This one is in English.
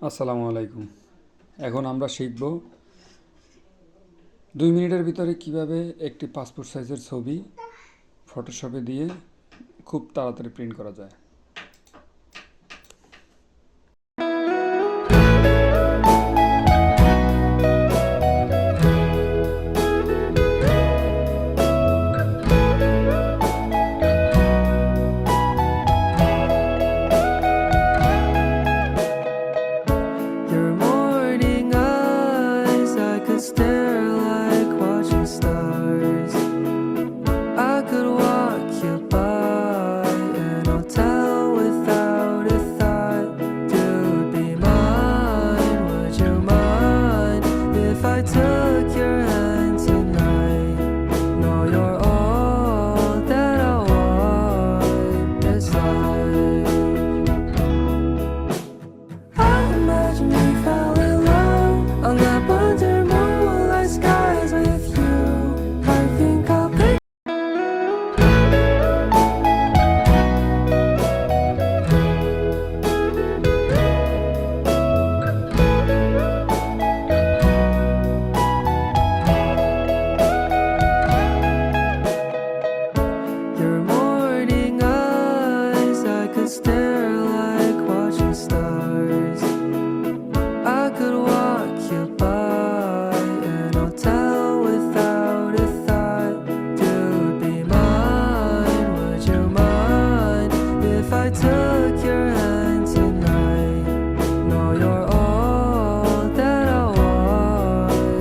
আসসালামু আলাইকুম। এখন আমরা শিখব দুই মিনিটের ভিতরে কীভাবে একটি পাসপোর্ট সাইজের ছবি ফটোশপে দিয়ে খুব তাড়াতাড়ি প্রিন্ট করা যায়। stare like watching stars. I could walk you by, and I'll tell without a thought. Dude, be mine. Would you mind if I took? stare like watching stars. I could walk you by an hotel without a thought. Dude, be mine. Would you mind if I took your?